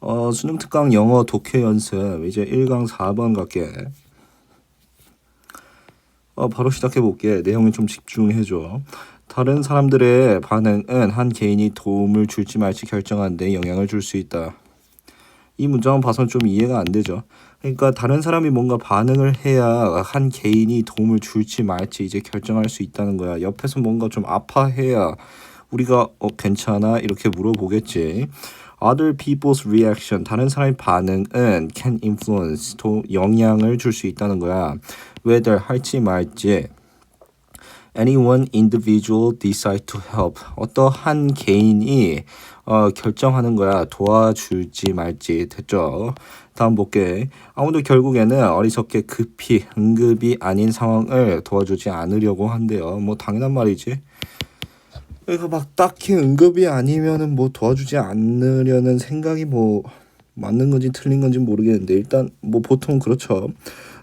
어, 수능 특강 영어 독해 연습 이제 1강 4번 갈게. 어, 바로 시작해 볼게. 내용에 좀 집중해 줘. 다른 사람들의 반응은 한 개인이 도움을 줄지 말지 결정하는 데 영향을 줄 수 있다. 이 문장은 봐선 좀 이해가 안 되죠. 그러니까 다른 사람이 뭔가 반응을 해야 한 개인이 도움을 줄지 말지 이제 결정할 수 있다는 거야. 옆에서 뭔가 좀 아파해야 우리가 어 괜찮아 이렇게 물어보겠지. Other people's reaction 다른 사람의 반응은 can influence 도 영향을 줄 수 있다는 거야. whether 할지 말지. Anyone individual decide to help. 어떠한 개인이 어, 결정하는 거야. 도와줄지 말지. 됐죠? 다음 볼게. 아무도 결국에는 어리석게 급히 응급이 아닌 상황을 도와주지 않으려고 한대요. 뭐 당연한 말이지 그러니까 막 딱히 응급이 아니면은 뭐 도와주지 않으려는 생각이 뭐 맞는 건지 틀린 건지 모르겠는데 일단 뭐 보통 그렇죠.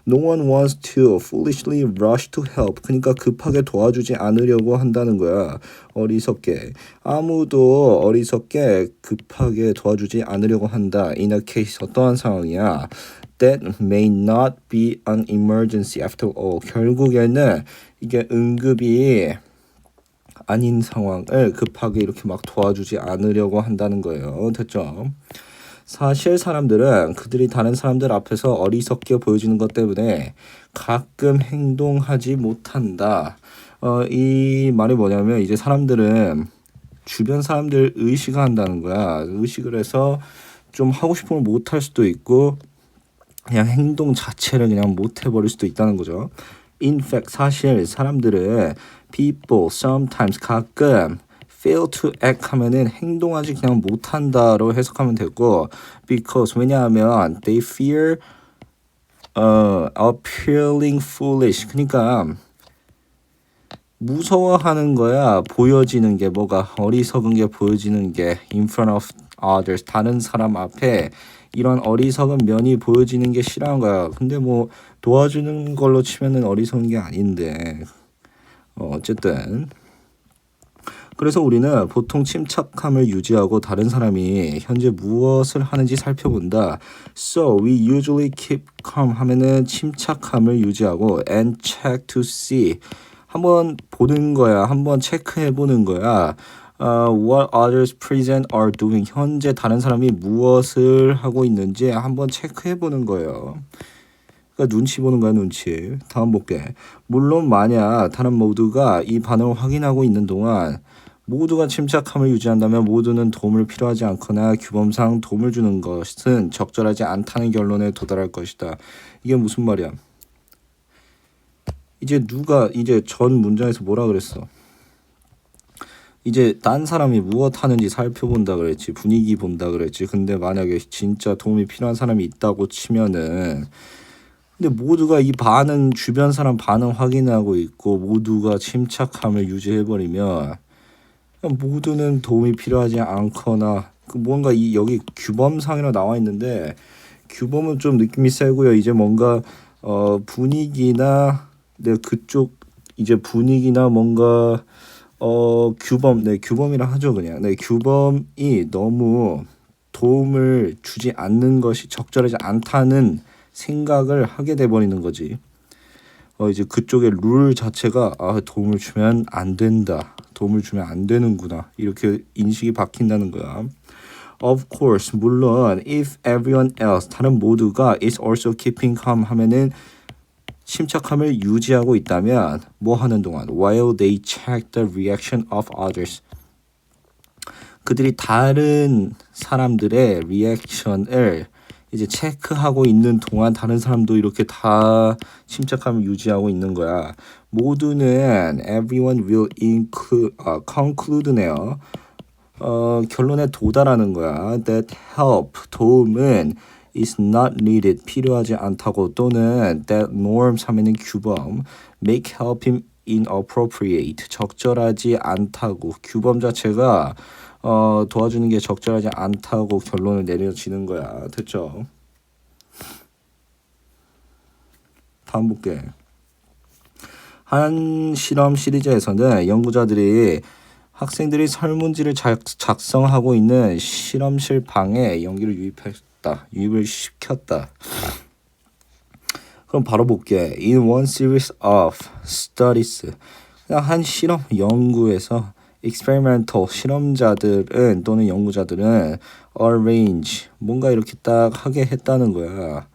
No one wants to foolishly rush to help. 그러니까 급하게 도와주지 않으려고 한다는 거야. 어리석게. 아무도 어리석게 급하게 도와주지 않으려고 한다. In a case 어떠한 상황이야. That may not be an emergency after all. 결국에는 이게 응급이 아닌 상황을 급하게 이렇게 막 도와주지 않으려고 한다는 거예요. 됐죠? 사실 사람들은 그들이 다른 사람들 앞에서 어리석게 보여지는 것 때문에 가끔 행동하지 못한다. 어, 이 말이 뭐냐면 이제 사람들은 주변 사람들 의식을 한다는 거야. 의식을 해서 좀 하고 싶은 걸 못할 수도 있고 그냥 행동 자체를 그냥 못 해버릴 수도 있다는 거죠. In fact, 사실 사람들은 people sometimes 가끔 fail to act 하면은 행동하지 그냥 못한다로 해석하면 되고 because 왜냐하면 they fear uh, appearing foolish 그러니까 무서워하는 거야 보여지는 게 뭐가 어리석은 게 보여지는 게 in front of others 다른 사람 앞에 이런 어리석은 면이 보여지는 게 싫어한 거야 근데 뭐 도와주는 걸로 치면은 어리석은 게 아닌데 어, 어쨌든 그래서 우리는 보통 침착함을 유지하고 다른 사람이 현재 무엇을 하는지 살펴본다. So we usually keep calm 하면은 침착함을 유지하고 and check to see 한번 보는 거야. 한번 체크해 보는 거야. Uh, what others present are doing 현재 다른 사람이 무엇을 하고 있는지 한번 체크해 보는 거예요. 그러니까 눈치 보는 거야 눈치. 다음 볼게. 물론 만약 다른 모두가 이 반응을 확인하고 있는 동안 모두가 침착함을 유지한다면 모두는 도움을 필요하지 않거나 규범상 도움을 주는 것은 적절하지 않다는 결론에 도달할 것이다. 이게 무슨 말이야? 이제 누가 이제 전 문장에서 뭐라 그랬어? 이제 딴 사람이 무엇 하는지 살펴본다 그랬지 분위기 본다 그랬지 근데 만약에 진짜 도움이 필요한 사람이 있다고 치면은 근데 모두가 이 반응 주변 사람 반응 확인하고 있고 모두가 침착함을 유지해버리면 모두는 도움이 필요하지 않거나 그 뭔가 이 여기 규범상이라 나와 있는데 규범은 좀 느낌이 세고요. 이제 뭔가 어 분위기나 네 그쪽 이제 분위기나 뭔가 어 규범 네 규범이라 하죠 그냥 네 규범이 너무 도움을 주지 않는 것이 적절하지 않다는 생각을 하게 돼 버리는 거지. 어 이제 그쪽의 룰 자체가 아 도움을 주면 안 된다. 도움을 주면 안 되는구나. 이렇게 인식이 바뀐다는 거야. Of course, 물론 if everyone else 다른 모두가 is also keeping calm 하면은 침착함을 유지하고 있다면 뭐 하는 동안 while they check the reaction of others 그들이 다른 사람들의 리액션을 이제 체크하고 있는 동안 다른 사람도 이렇게 다 침착함을 유지하고 있는 거야. 모두는 everyone will include 어, conclude네요. 어, 결론에 도달하는 거야. That help 도움은 is not needed 필요하지 않다고 또는 that norms 하면은 규범 make helping inappropriate 적절하지 않다고 규범 자체가 어, 도와주는 게 적절하지 않다고 결론을 내려지는 거야. 됐죠? 다음 볼게. 한 실험 시리즈에서는 연구자들이 학생들이 설문지를 작, 작성하고 있는 실험실 방에 연기를 유입했 다. 유입을 시켰다. 그럼 바로 볼게. In one series of studies. 그냥 한 실험 연구에서 experimental 실험자들은 또는 연구자들은 arrange 뭔가 이렇게 딱 하게 했다는 거야.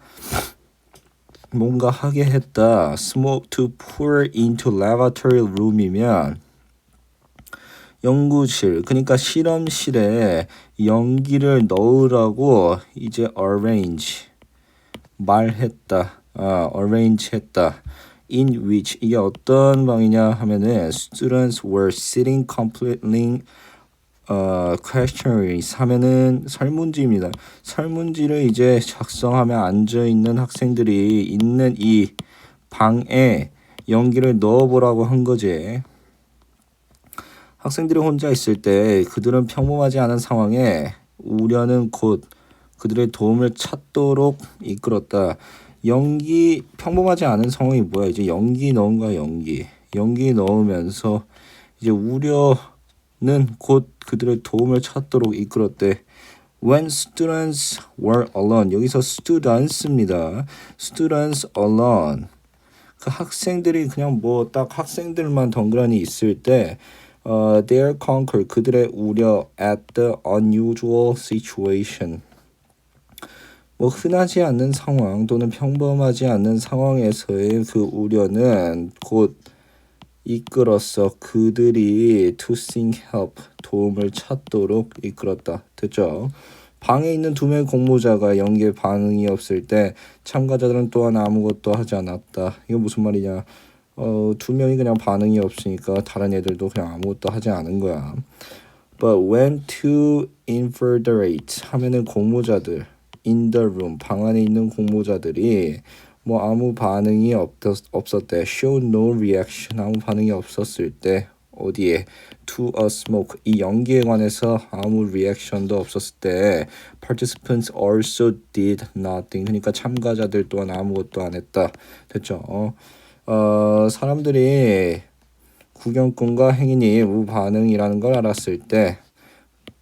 뭔가 하게 했다. smoke to pour into laboratory room이면 연구실 그러니까 실험실에 연기를 넣으라고 이제 arrange 말했다. 아, arrange 했다. in which 이게 어떤 방이냐 하면은 students were sitting completely 어, questionnaires 하면은 설문지입니다. 설문지를 이제 작성하며 앉아 있는 학생들이 있는 이 방에 연기를 넣어보라고 한 거지. 학생들이 혼자 있을 때 그들은 평범하지 않은 상황에 우려는 곧 그들의 도움을 찾도록 이끌었다. 연기 평범하지 않은 상황이 뭐야? 이제 연기 넣은 거야 연기. 연기 넣으면서 이제 우려는 곧 그들의 도움을 찾도록 이끌었대. When students were alone 여기서 students입니다. students alone 그 학생들이 그냥 뭐 딱 학생들만 덩그러니 있을 때 어, their conquer 그들의 우려 at the unusual situation. 뭐 흔하지 않는 상황 또는 평범하지 않는 상황에서의 그 우려는 곧 이끌었어 그들이 to seek help 도움을 찾도록 이끌었다. 됐죠? 방에 있는 두 명의 공모자가 연기에 반응이 없을 때 참가자들은 또한 아무것도 하지 않았다. 이거 무슨 말이냐 어, 두 명이 그냥 반응이 없으니까 다른 애들도 그냥 아무것도 하지 않은 거야. But when two invertebrate 하면은 공모자들 in the room 방 안에 있는 공모자들이 뭐 아무 반응이 없었, 없었대. Show no reaction 아무 반응이 없었을 때 어디에 to a smoke 이 연기에 관해서 아무 리액션도 없었을 때 participants also did nothing. 그러니까 참가자들 또한 아무것도 안 했다. 됐죠? 어, 어 사람들이 구경꾼과 행인이 무반응이라는 걸 알았을 때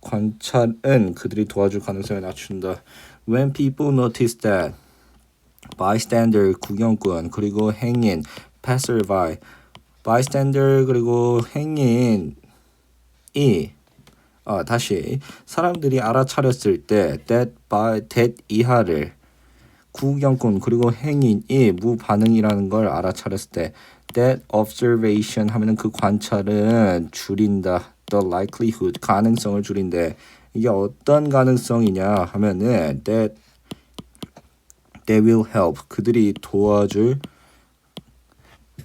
관찰은 그들이 도와줄 가능성을 낮춘다. When people notice that bystander 구경꾼 그리고 행인 passerby bystander 그리고 행인이 어, 다시 사람들이 알아차렸을 때 that by that 이하를 구경꾼 그리고 행인이 무반응이라는 걸 알아차렸을 때 that observation 하면은 그 관찰은 줄인다. the likelihood 가능성을 줄인데 이게 어떤 가능성이냐 하면은 that they will help 그들이 도와줄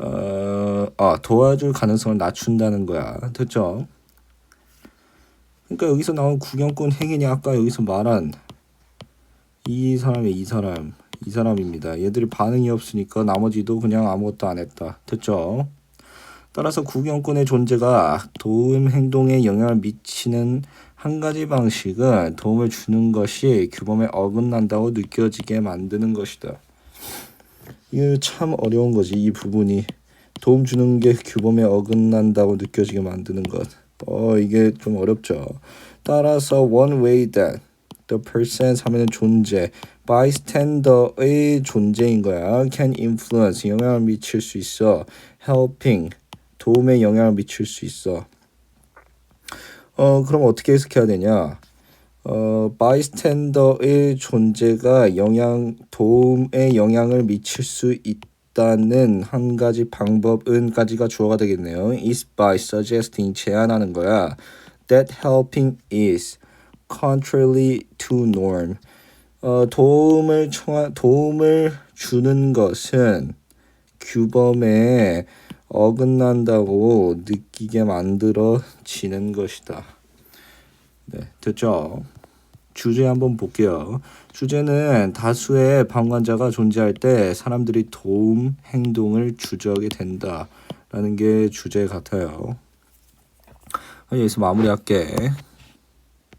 어, 아, 도와줄 가능성을 낮춘다는 거야. 됐죠? 그러니까 여기서 나온 구경꾼 행인이 아까 여기서 말한 이 사람이 이 사람 이 사람입니다. 얘들이 반응이 없으니까 나머지도 그냥 아무것도 안 했다. 됐죠? 따라서 구경꾼의 존재가 도움 행동에 영향을 미치는 한 가지 방식은 도움을 주는 것이 규범에 어긋난다고 느껴지게 만드는 것이다. 이게 참 어려운 거지 이 부분이 도움 주는 게 규범에 어긋난다고 느껴지게 만드는 것. 어 이게 좀 어렵죠. 따라서 one way that the person 하면은 존재 bystander의 존재인 거야. can influence 영향을 미칠 수 있어. helping 도움에 영향을 미칠 수 있어. 어 그럼 어떻게 해석해야 되냐? 어 bystander의 존재가 영향 도움에 영향을 미칠 수 있다는 한 가지 방법은까지가 주어가 되겠네요. is by suggesting 제안하는 거야. that helping is contrary to norm. 어, 도움을 청하, 도움을 주는 것은 규범에 어긋난다고 느끼게 만들어지는 것이다. 네, 됐죠? 주제 한번 볼게요. 주제는 다수의 방관자가 존재할 때 사람들이 도움 행동을 주저하게 된다라는 게 주제 같아요. 여기서 마무리할게.